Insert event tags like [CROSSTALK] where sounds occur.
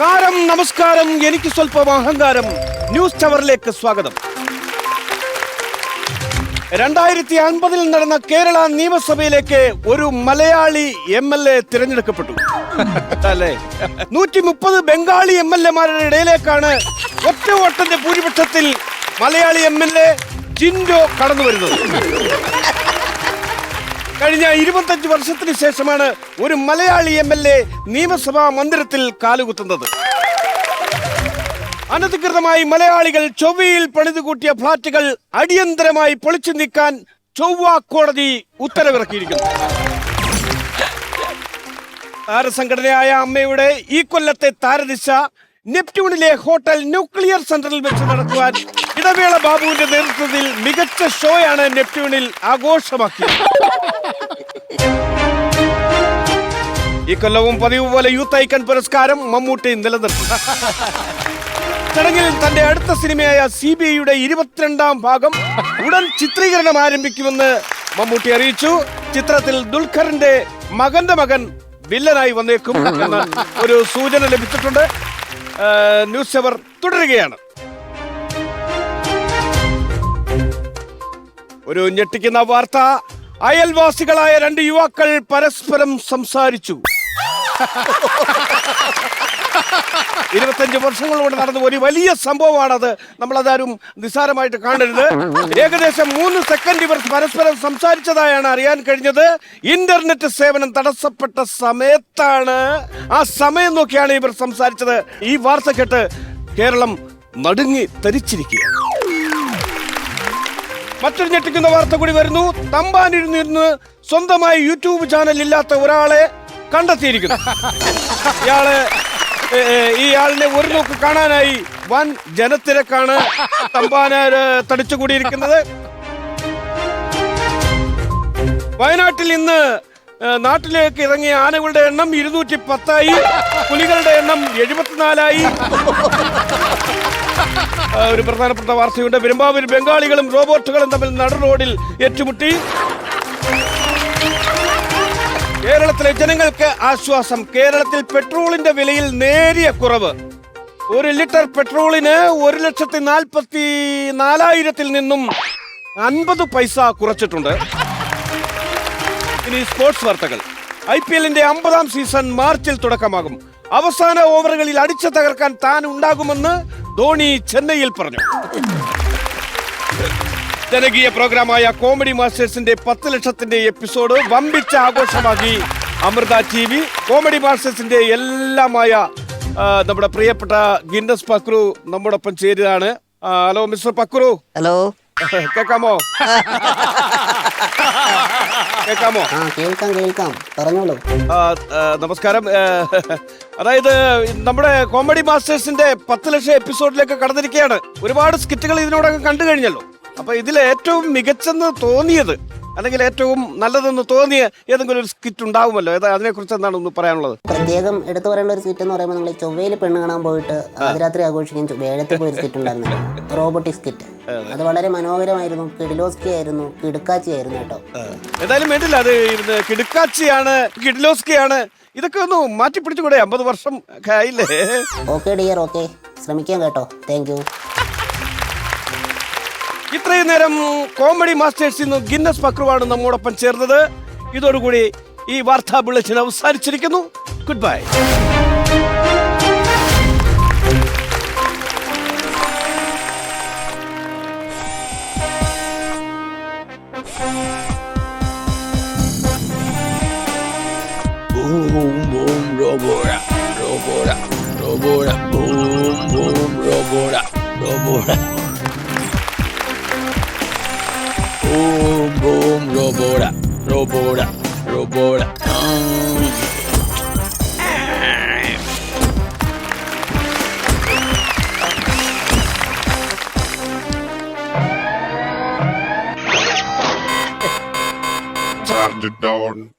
കാരം നമസ്കാരം. എനിക്ക് സ്വല്പം അഹങ്കാരം. ന്യൂസ് ടവറിലേക്ക് സ്വാഗതം. രണ്ടായിരത്തി അൻപതിൽ നടന്ന കേരള നിയമസഭയിലേക്ക് ഒരു മലയാളി എം എൽ എ തിരഞ്ഞെടുക്കപ്പെട്ടു. അല്ലേ? നൂറ്റി മുപ്പത് ബംഗാളി എം എൽ എമാരുടെ ഇടയിലേക്കാണ് ഒറ്റ വട്ടത്തിന്റെ ഭൂരിപക്ഷത്തിൽ മലയാളി എം എൽ എ ജിൻഡോ കടന്നു വരുന്നത് കഴിഞ്ഞ ഇരുപത്തഞ്ച് വർഷത്തിന് ശേഷമാണ് ഒരു മലയാളി എം എൽ എ നിയമസഭാ മന്ദിരത്തിൽ കാലുകുത്തുന്നത്. അനധികൃതമായി മലയാളികൾ ചൊവ്വയിൽ പണിതുകൂട്ടിയ ഫ്ളാറ്റുകൾ അടിയന്തരമായി പൊളിച്ചു നീക്കാൻ ചൊവ്വ കോടതി ഉത്തരവിറക്കിയിരിക്കുന്നു. താരസംഘടനയായ അമ്മയുടെ ഈ കൊല്ലത്തെ താരദിശ നെപ്റ്റ്യൂണിലെ ഹോട്ടൽ ന്യൂക്ലിയർ സെന്ററിൽ വെച്ച് നടത്തുവാൻ ഇടവേള ബാബുവിന്റെ നേതൃത്വത്തിൽ മികച്ച ഷോയാണ് നെപ്റ്റ്യൂണിൽ ആഘോഷമാക്കിയത്. ഈ കൊല്ലവും പതിവ് പോലെ യൂത്ത് ഐക്കൺ പുരസ്കാരം മമ്മൂട്ടി നിലനിർത്തി. ചടങ്ങിൽ തന്റെ അടുത്ത സിനിമയായ സി ബി ഐയുടെ ഇരുപത്തിരണ്ടാം ഭാഗം ഉടൻ ചിത്രീകരണം ആരംഭിക്കുമെന്ന് മമ്മൂട്ടി അറിയിച്ചു. ചിത്രത്തിൽ ദുൽഖറിന്റെ മകന്റെ മകൻ വില്ലനായി വന്നേക്കും എന്ന ഒരു സൂചന ലഭിച്ചിട്ടുണ്ട്. ന്യൂസ് അവർ തുടരുകയാണ്. ഒരു ഞെട്ടിക്കുന്ന വാർത്ത. അയൽവാസികളായ രണ്ട് യുവാക്കൾ പരസ്പരം സംസാരിച്ചു. ഇരുപത്തഞ്ച് വർഷങ്ങൾ കൊണ്ട് നടന്ന ഒരു വലിയ സംഭവമാണത്. നമ്മൾ അതാരും നിസ്സാരമായിട്ട് കാണരുത്. ഏകദേശം മൂന്ന് സെക്കൻഡ് ഇവർ പരസ്പരം സംസാരിച്ചതായാണ് അറിയാൻ കഴിഞ്ഞത്. ഇന്റർനെറ്റ് സേവനം തടസ്സപ്പെട്ട സമയത്താണ് ആ സമയം നോക്കിയാണ് ഇവർ സംസാരിച്ചത്. ഈ വാർത്ത കേട്ട് കേരളം നടുങ്ങി തരിച്ചിരിക്കുക മറ്റൊരു ഞെട്ടിക്കുന്ന വാർത്ത കൂടി വരുന്നു. തമ്പാനിരുന്നിരുന്ന് സ്വന്തമായി യൂട്യൂബ് ചാനൽ ഇല്ലാത്ത ഒരാളെ കണ്ടെത്തിയിരിക്കുന്നു. [LAUGHS] ഇയാൾ ആളിനെ ഒരു നോക്ക് കാണാനായി വൻ ജനത്തിരക്കാണ് തമ്പാന തടിച്ചുകൂടിയിരിക്കുന്നത്. വയനാട്ടിൽ ഇന്ന് നാട്ടിലേക്ക് ഇറങ്ങിയ ആനകളുടെ എണ്ണം ഇരുന്നൂറ്റി പത്തായി പുലികളുടെ എണ്ണം എഴുപത്തിനാലായി. ഒരു പ്രധാനപ്പെട്ട വാർത്തയുണ്ട്. പെരുമ്പാവൂർ ബംഗാളികളും റോബോട്ടുകളും തമ്മിൽ നട റോഡിൽ ഏറ്റുമുട്ടി. കേരളത്തിലെ ജനങ്ങൾക്ക് ആശ്വാസം. കേരളത്തിൽ പെട്രോളിന്റെ വിലയിൽ നേരിയ കുറവ്. ഒരു ലിറ്റർ പെട്രോളിന് ഒരു ലക്ഷത്തി നാൽപ്പത്തി നാലായിരത്തിൽ നിന്നും അൻപത് പൈസ കുറച്ചിട്ടുണ്ട്. ഇനി സ്പോർട്സ് വാർത്തകൾ. ഐ പി എല്ലിന്റെ അമ്പതാം സീസൺ മാർച്ചിൽ തുടക്കമാകും. അവസാന ഓവറുകളിൽ അടിച്ചു തകർക്കാൻ താൻ ഉണ്ടാകുമെന്ന് ധോണി ചെന്നൈയിൽ പറഞ്ഞു. ജനകീയ പ്രോഗ്രാമായ കോമഡി മാസ്റ്റേഴ്സിന്റെ പത്ത് ലക്ഷത്തിന്റെ എപ്പിസോഡ് വമ്പിച്ച ആഘോഷമാക്കി അമൃത ടി വി. കോമഡി മാസ്റ്റേഴ്സിന്റെ എല്ലാമായ നമ്മുടെ പ്രിയപ്പെട്ട ഗിന്നസ് പക്രു നമ്മോടൊപ്പം ചേരുകയാണ്. Hello mister Pakru. ഹലോ. കേക്കാമോ? [LAUGHS] കേക്കാമോ ആ കേൾക്കാം കേൾക്കാം. പറഞ്ഞോളൂ. ആ, ആ, നമസ്കാരം. അതായത് നമ്മുടെ കോമഡി മാസ്റ്റേഴ്സിന്റെ പത്ത് ലക്ഷം എപ്പിസോഡിലേക്ക് കടന്നിരിക്കുകയാണ്. ഒരുപാട് സ്കിറ്റുകൾ ഇതിനോടൊക്കെ കണ്ടു കഴിഞ്ഞല്ലോ. അപ്പൊ ഇതിൽ ഏറ്റവും മികച്ചെന്ന് തോന്നിയത് അല്ലെങ്കിൽ ഏറ്റവും നല്ലതെന്ന് തോന്നിയ ഏതെങ്കിലും ഒരു സ്കിറ്റ് ഉണ്ടാവുമല്ലോ? ഏതാ അതിനെ കുറിച്ച് എന്താണ് ഒന്ന് പറയാനുള്ളത്? പ്രത്യേകം എടുത്തു പറയേണ്ട ഒരു സ്കിറ്റ് എന്ന് പറയുമ്പോൾ നിങ്ങൾ ചൊവ്വയിൽ പെണ്ണ് കാണാൻ പോയിട്ട് രാത്രി ആഘോഷിക്കാൻ വേഴത്തിൽ പോയി സ്കിറ്റ് ഉണ്ടായിരുന്നു. [LAUGHS] റോബോട്ടിക് സ്കിറ്റ് അത്. വളരെ മനോഹരമായിരുന്നു. കിഡിലോസ്കി ആയിരുന്നു കിടുക്കാച്ചി ആയിരുന്നു കേട്ടോ എന്തായാലും വേണ്ടില്ല അത് കിടുക്കാച്ചിയാണ് കിഡിലോസ്കിയാണ് ഇതൊക്കെ ഒന്ന് മാറ്റി പിടിച്ചുകൂടെ അമ്പത് വർഷം ആയില്ലേ? ഓക്കെ ഡിയർ ഓക്കെ ശ്രമിക്കാം കേട്ടോ. താങ്ക് യു ഇത്രയും നേരം കോമഡി മാസ്റ്റേഴ്സിൽ നിന്ന് ഗിന്നസ് പക്രുവാണ് നമ്മോടൊപ്പം ചേർന്നത്. ഇതോടുകൂടി ഈ വാർത്താ bulletin അവസാനിച്ചിരിക്കുന്നു. Goodbye Boom, boom, robora, robora, robora, Robota, the Time to dawn.